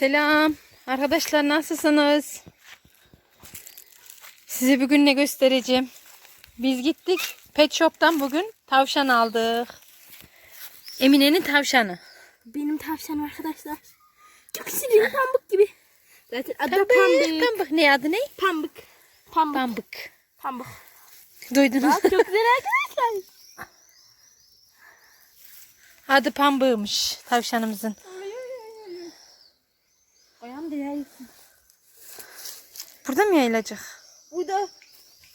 Selam. Arkadaşlar nasılsınız? Size bugün ne göstereceğim? Biz gittik pet shop'tan bugün tavşan aldık. Emine'nin tavşanı. Benim tavşanım arkadaşlar. Çok şirin pambık gibi. Zaten adı Pambık. pambık. Pambık ne adı ne? Pambık. Pambık. Pambık. Pambık. Duydunuz. Bak çok güzel arkadaşlar. Adı Pambık'mış tavşanımızın. Ayağım değer. Burada mı yayılacak? Burada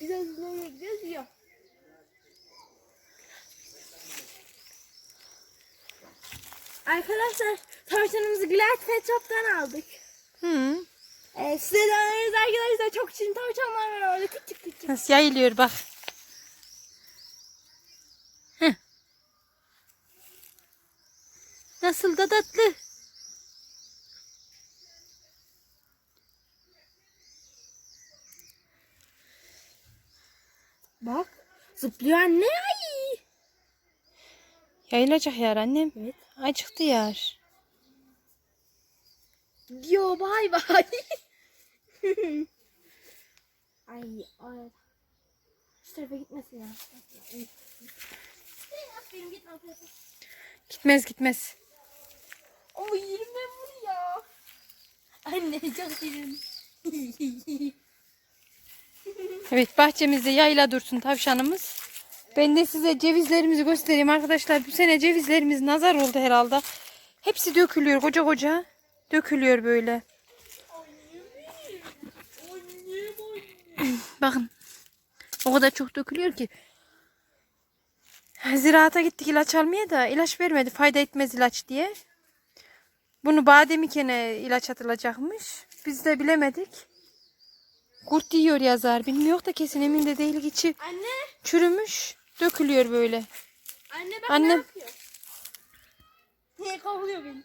biraz nereye gidiyoruz ya. Arkadaşlar tavşanımızı Glad Pet Shop'tan aldık. Hı. Ee, size de öneririz arkadaşlar çok şirin tavşanlar var orada küçük küçük. Nasıl yayılıyor bak. Heh. Nasıl da tatlı. Bak zıplıyor anne. Ay. Yayılacak yer annem. Evet. Acıktı yer. Diyor bay bay. ay ay. Şu tarafa gitmesin ya. Gitmez gitmez. Ama yerim ben bunu ya. Anne çok yerim. Evet bahçemizde yayla dursun tavşanımız. Ben de size cevizlerimizi göstereyim arkadaşlar. Bu sene cevizlerimiz nazar oldu herhalde. Hepsi dökülüyor koca koca. Dökülüyor böyle. Bakın. O kadar çok dökülüyor ki. Ziraata gittik ilaç almaya da ilaç vermedi. Fayda etmez ilaç diye. Bunu badem ikene ilaç atılacakmış. Biz de bilemedik. Kurt yiyor yazar. Bilmiyor da kesin emin de değil. içi Anne. çürümüş. Dökülüyor böyle. Anne bak Annem. ne yapıyor? Niye kovuluyor beni?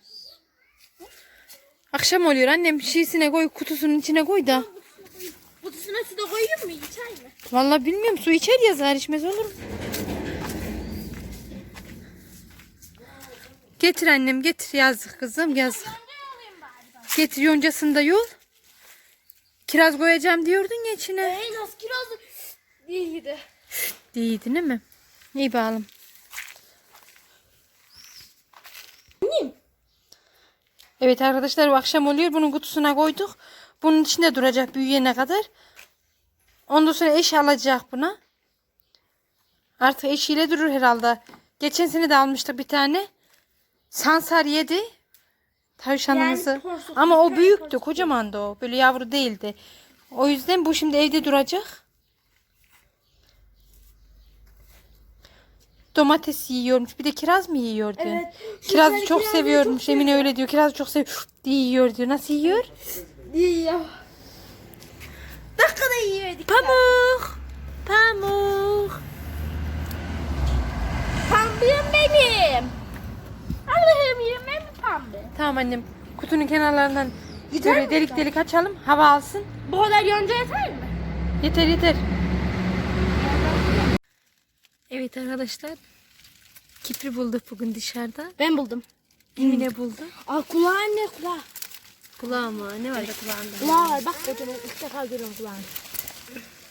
Akşam oluyor annem şişine koy kutusunun içine koy da. Kutusuna su da koyuyor mu? İçer mi? Vallahi bilmiyorum su içer yazar içmez olur. mu? Getir annem getir yazık kızım yazık. Getir yoncasını da yol. Kiraz koyacağım diyordun ya içine. Ey nasıl kirazlı. İyiydi. Değildi değil mi? İyi. Annem. Evet arkadaşlar bu akşam oluyor. Bunun kutusuna koyduk. Bunun içinde duracak büyüyene kadar. Ondan sonra eş alacak buna. Artık eşiyle durur herhalde. Geçen sene de almıştık bir tane. Sansar yedi. Tavşanımızı. Yani porsuk, Ama o büyüktü. porsuk. Kocamandı o. Böyle yavru değildi. O yüzden bu şimdi evde duracak. Domates yiyormuş. Bir de kiraz mı yiyor diyor. Evet. Kirazı çok kirazı seviyormuş. çok Emine öyle diyor. Kirazı çok seviyor diye yiyor diyor. Nasıl yiyor? Yiyor. Dakikada yiyordik. Pamuk. Pamuk. Pambığım benim. Allah'ım yerim mi pambı? Tamam annem. Kutunun kenarlarından Yeter böyle mi delik delik açalım. Hava alsın. Bu kadar yonca yeter mi? Yeter yeter. Evet arkadaşlar. Kipri bulduk bugün dışarıda. Ben buldum. Emine buldu. Aa kulağı anne kulağı. Kulağıma ne var da kulağında? Kulağı var bak kocaman ilk defa görüyorum kulağını.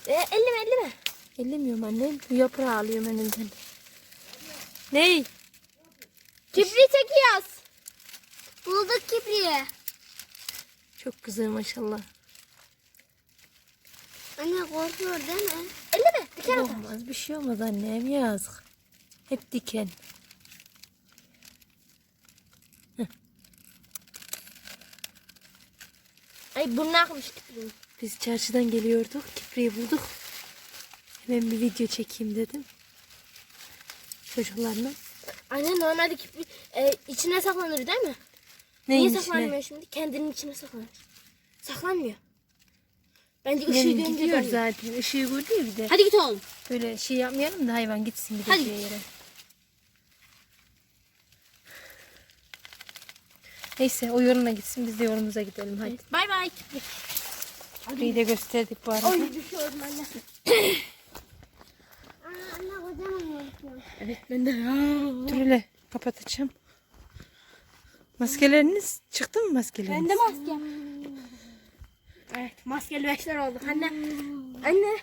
E, elleme elleme. Ellemiyorum annem. Bu yaprağı alıyorum önümden. Ney? Kibri çekiyoruz. Bulduk kibriyi. Çok güzel maşallah. Anne korkuyor değil mi? Elleme diken atar. Olmaz bir şey olmaz annem yazık. Hep diken. Ay burnu akmış kibriğin. Biz çarşıdan geliyorduk. Kipriyi bulduk. Hemen bir video çekeyim dedim. Çocuklarla. Anne normalde kibri e, içine saklanır değil mi? Neyin Niye içine? saklanmıyor şimdi? Kendinin içine saklanır. Saklanmıyor. Bence ışığı Benim dönünce gidiyor dönüyor. zaten. Işığı gördü ya bir de. Hadi git oğlum. Böyle şey yapmayalım da hayvan gitsin Hadi. gideceği yere. Neyse o yoluna gitsin biz de yolumuza gidelim hadi. Bay bay. Kipriyi de gösterdik bu arada. Oy düşüyorum anne. anne kocaman Evet ben de. Dur hele kapatacağım. Maskeleriniz çıktı mı maskeleriniz? Ben de maske. Evet maskeli beşler olduk anne. Anne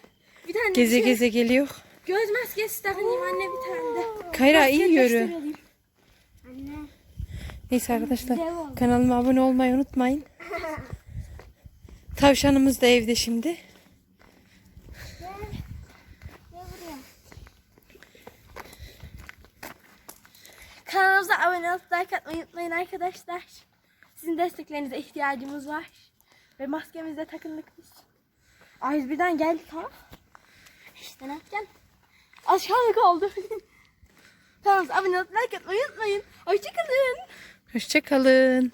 bir tane Geze şey- geze geliyor. göz maskesi takayım anne bir tane de. Kayra iyi Maskeli beşler yürü. olayım. Anne. Neyse arkadaşlar Güzel oldu. kanalıma abone olmayı unutmayın. Tavşanımız da evde şimdi. Kanalımıza abone olup like atmayı unutmayın arkadaşlar. Sizin desteklerinize ihtiyacımız var. Ve maskemiz de takındık biz. Ay birden geldik ha. İşte ne yapacaksın? Aşağılık oldu. Kanalımıza abone olup like atmayı unutmayın. Hoşçakalın. Hoşçakalın.